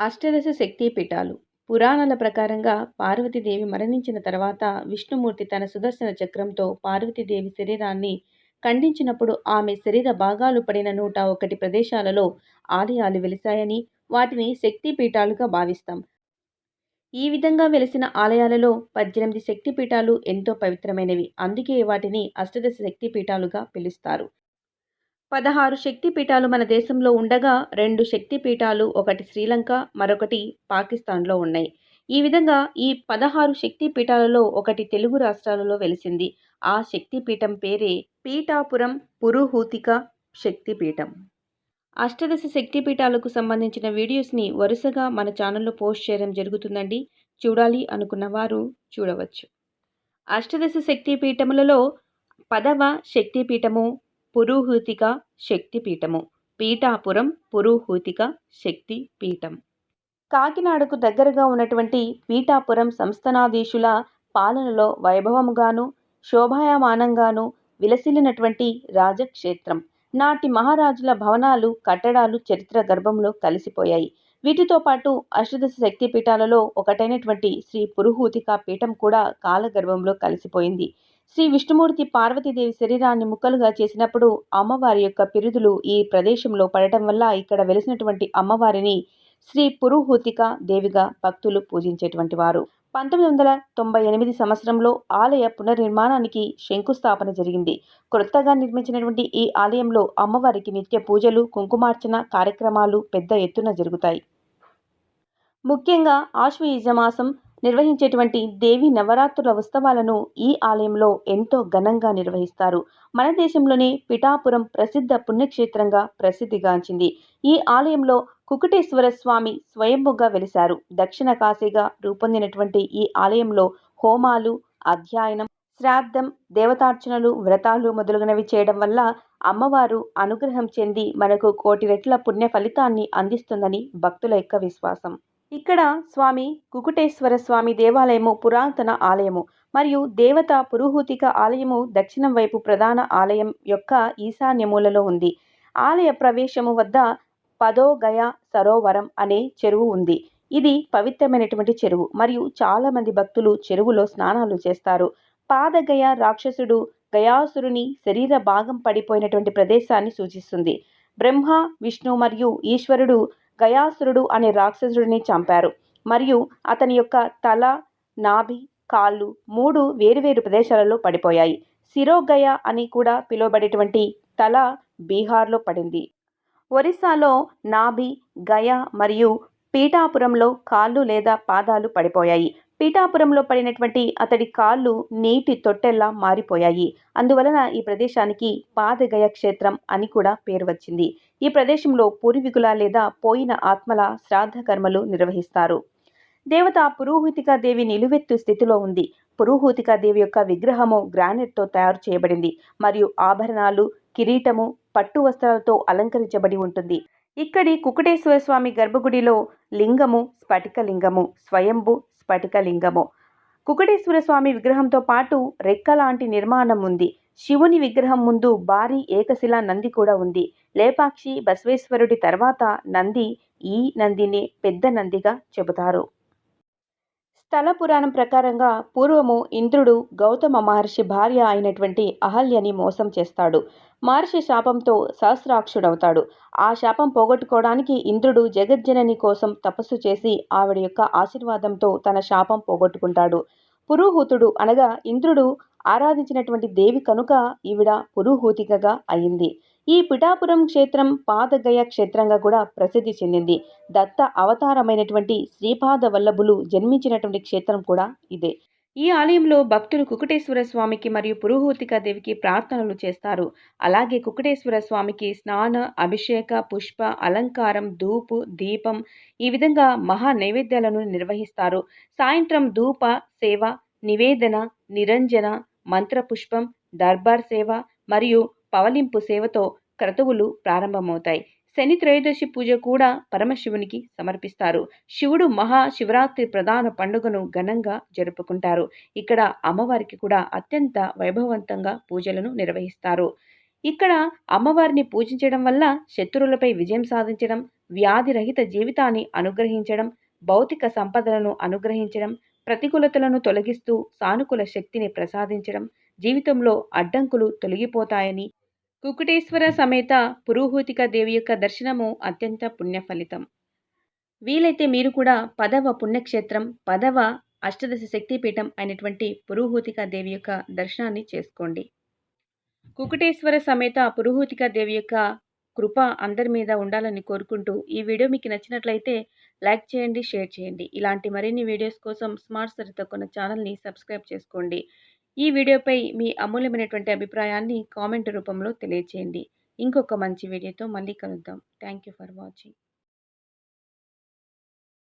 అష్టదశ శక్తి పీఠాలు పురాణాల ప్రకారంగా పార్వతీదేవి మరణించిన తర్వాత విష్ణుమూర్తి తన సుదర్శన చక్రంతో పార్వతీదేవి శరీరాన్ని ఖండించినప్పుడు ఆమె శరీర భాగాలు పడిన నూట ఒకటి ప్రదేశాలలో ఆలయాలు వెలిశాయని వాటిని శక్తి పీఠాలుగా భావిస్తాం. ఈ విధంగా వెలిసిన ఆలయాలలో పద్దెనిమిది శక్తి పీఠాలు ఎంతో పవిత్రమైనవి. అందుకే వాటిని అష్టదశ శక్తి పీఠాలుగా పిలుస్తారు. పదహారు శక్తి పీఠాలు మన దేశంలో ఉండగా రెండు శక్తి పీఠాలు ఒకటి శ్రీలంక మరొకటి పాకిస్తాన్లో ఉన్నాయి. ఈ విధంగా ఈ పదహారు శక్తి పీఠాలలో ఒకటి తెలుగు రాష్ట్రాలలో వెలిసింది. ఆ శక్తి పీఠం పేరే పీఠాపురం పురుహూతిక శక్తి పీఠం. అష్టదశ శక్తి పీఠాలకు సంబంధించిన వీడియోస్ని వరుసగా మన ఛానల్లో పోస్ట్ చేయడం జరుగుతుందండి. చూడాలి అనుకున్న వారు చూడవచ్చు. అష్టదశ శక్తి పీఠములలో పదవ శక్తి పీఠము పురుహూతిక శక్తి పీఠము పీఠాపురం పురుహూతిక శక్తి పీఠం కాకినాడకు దగ్గరగా ఉన్నటువంటి పీఠాపురం సంస్థానాధీశుల పాలనలో వైభవముగాను శోభాయమానంగాను విలసిల్లినటువంటి రాజక్షేత్రం. నాటి మహారాజుల భవనాలు కట్టడాలు చరిత్ర గర్భంలో కలిసిపోయాయి. వీటితో పాటు అష్టదశ శక్తి పీఠాలలో ఒకటైనటువంటి శ్రీ పురుహూతిక పీఠం కూడా కాలగర్భంలో కలిసిపోయింది. శ్రీ విష్ణుమూర్తి పార్వతీదేవి శరీరాన్ని ముక్కలుగా చేసినప్పుడు అమ్మవారి యొక్క పిరుదులు ఈ ప్రదేశంలో పడటం వల్ల ఇక్కడ వెలిసినటువంటి అమ్మవారిని శ్రీ పురుహూతిక దేవిగా భక్తులు పూజించేటువంటి వారు. పంతొమ్మిది వందల తొంభై ఎనిమిది సంవత్సరంలో ఆలయ పునర్నిర్మాణానికి శంకుస్థాపన జరిగింది. క్రొత్తగా నిర్మించినటువంటి ఈ ఆలయంలో అమ్మవారికి నిత్య పూజలు కుంకుమార్చన కార్యక్రమాలు పెద్ద ఎత్తున జరుగుతాయి. ముఖ్యంగా ఆశ్వయుజమాసం నిర్వహించేటువంటి దేవి నవరాత్రుల ఉత్సవాలను ఈ ఆలయంలో ఎంతో ఘనంగా నిర్వహిస్తారు. మన దేశంలోనే పిఠాపురం ప్రసిద్ధ పుణ్యక్షేత్రంగా ప్రసిద్ధిగాంచింది ఈ ఆలయంలో కుకుటేశ్వర స్వామి స్వయంభుగా వెలిశారు. దక్షిణ కాశీగా రూపొందినటువంటి ఈ ఆలయంలో హోమాలు అధ్యయనం శ్రాద్ధం దేవతార్చనలు వ్రతాలు మొదలగునవి చేయడం వల్ల అమ్మవారు అనుగ్రహం చెంది మనకు కోటి రెట్ల పుణ్య ఫలితాన్ని అందిస్తుందని భక్తుల యొక్క విశ్వాసం. ఇక్కడ స్వామి కుకుటేశ్వర స్వామి దేవాలయము పురాతన ఆలయము మరియు దేవత పురుహూతిక ఆలయము దక్షిణం వైపు ప్రధాన ఆలయం యొక్క ఈశాన్యమూలలో ఉంది. ఆలయ ప్రవేశము వద్ద పదోగయ సరోవరం అనే చెరువు ఉంది. ఇది పవిత్రమైనటువంటి చెరువు మరియు చాలామంది భక్తులు చెరువులో స్నానాలు చేస్తారు. పాదగయ రాక్షసుడు గయాసురుని శరీర భాగం పడిపోయినటువంటి ప్రదేశాన్ని సూచిస్తుంది. బ్రహ్మ విష్ణు మరియు ఈశ్వరుడు గయాసురుడు అనే రాక్షసుడిని చంపారు. మరియు అతని యొక్క తల నాభి కాళ్ళు మూడు వేరువేరు ప్రదేశాలలో పడిపోయాయి. సిరోగయ అని కూడా పిలువబడేటువంటి తల బీహార్లో పడింది. ఒరిస్సాలో నాభి గయ మరియు పీఠాపురంలో కాళ్ళు లేదా పాదాలు పడిపోయాయి. పీఠాపురంలో పడినటువంటి అతడి కాళ్ళు నీటి తొట్టెల్లా మారిపోయాయి. అందువలన ఈ ప్రదేశానికి పాదగయ క్షేత్రం అని కూడా పేరు వచ్చింది. ఈ ప్రదేశంలో పూర్వీకుల లేదా పోయిన ఆత్మల శ్రాద్ధ కర్మలు నిర్వహిస్తారు. దేవత పురోహితికా దేవి నిలువెత్తు స్థితిలో ఉంది. పురోహితికా దేవి యొక్క విగ్రహము గ్రానైట్తో తయారు చేయబడింది మరియు ఆభరణాలు కిరీటము పట్టు వస్త్రాలతో అలంకరించబడి ఉంటుంది. ఇక్కడి కుకుటేశ్వర స్వామి గర్భగుడిలో లింగము స్ఫటికలింగము స్వయంభు స్ఫటికలింగము కుకుటేశ్వర స్వామి విగ్రహంతో పాటు రెక్క లాంటి నిర్మాణం ఉంది. శివుని విగ్రహం ముందు భారీ ఏకశిలా నంది కూడా ఉంది. లేపాక్షి బసవేశ్వరుడి తర్వాత నంది ఈ నందిని పెద్ద నందిగా చెబుతారు. స్థల పురాణం ప్రకారంగా పూర్వము ఇంద్రుడు గౌతమ మహర్షి భార్య అయినటువంటి అహల్యని మోసం చేస్తాడు. మహర్షి శాపంతో సహస్రాక్షుడవుతాడు. ఆ శాపం పోగొట్టుకోవడానికి ఇంద్రుడు జగజ్జనని కోసం తపస్సు చేసి ఆవిడ యొక్క ఆశీర్వాదంతో తన శాపం పోగొట్టుకుంటాడు. పురోహూతుడు అనగా ఇంద్రుడు ఆరాధించినటువంటి దేవి కనుక ఈవిడ పురుహూతికగా అయింది. ఈ పిఠాపురం క్షేత్రం పాదగయ క్షేత్రంగా కూడా ప్రసిద్ధి చెందింది. దత్త అవతారమైనటువంటి శ్రీపాద వల్లభులు జన్మించినటువంటి క్షేత్రం కూడా ఇదే. ఈ ఆలయంలో భక్తులు కుకుటేశ్వర స్వామికి మరియు పురుహూతిక దేవికి ప్రార్థనలు చేస్తారు. అలాగే కుకుటేశ్వర స్వామికి స్నాన అభిషేక పుష్ప అలంకారం ధూపు దీపం ఈ విధంగా మహా నైవేద్యాలను నిర్వహిస్తారు. సాయంత్రం ధూప సేవ నివేదన నిరంజన మంత్రపుష్పం దర్బార్ సేవ మరియు పవలింపు సేవతో క్రతువులు ప్రారంభమవుతాయి. శని త్రయోదశి పూజ కూడా పరమశివునికి సమర్పిస్తారు. శివుడు మహా శివరాత్రి ప్రధాన పండుగను ఘనంగా జరుపుకుంటారు. ఇక్కడ అమ్మవారికి కూడా అత్యంత వైభవవంతంగా పూజలను నిర్వహిస్తారు. ఇక్కడ అమ్మవారిని పూజించడం వల్ల శత్రువులపై విజయం సాధించడం వ్యాధిరహిత జీవితాన్ని అనుగ్రహించడం భౌతిక సంపదలను అనుగ్రహించడం ప్రతికూలతలను తొలగిస్తూ సానుకూల శక్తిని ప్రసాదించడం జీవితంలో అడ్డంకులు తొలగిపోతాయని కుకుటేశ్వర సమేత పురోహూతిక దేవి యొక్క దర్శనము అత్యంత పుణ్యఫలితం. వీలైతే మీరు కూడా పదవ పుణ్యక్షేత్రం పదవ అష్టదశ శక్తిపీఠం అయినటువంటి పురోహూతిక దేవి యొక్క దర్శనాన్ని చేసుకోండి. కుకుటేశ్వర సమేత పురోహూతిక దేవి యొక్క కృప అందరి మీద ఉండాలని కోరుకుంటూ ఈ వీడియో మీకు నచ్చినట్లయితే లైక్ చేయండి షేర్ చేయండి. ఇలాంటి మరిన్ని వీడియోస్ కోసం స్మార్ట్ సరితో కొన్న ఛానల్ని సబ్స్క్రైబ్ చేసుకోండి. ఈ వీడియోపై మీ అమూల్యమైనటువంటి అభిప్రాయాన్ని కామెంట్ రూపంలో తెలియచేయండి. ఇంకొక మంచి వీడియోతో మళ్ళీ కలుద్దాం. Thank you for watching.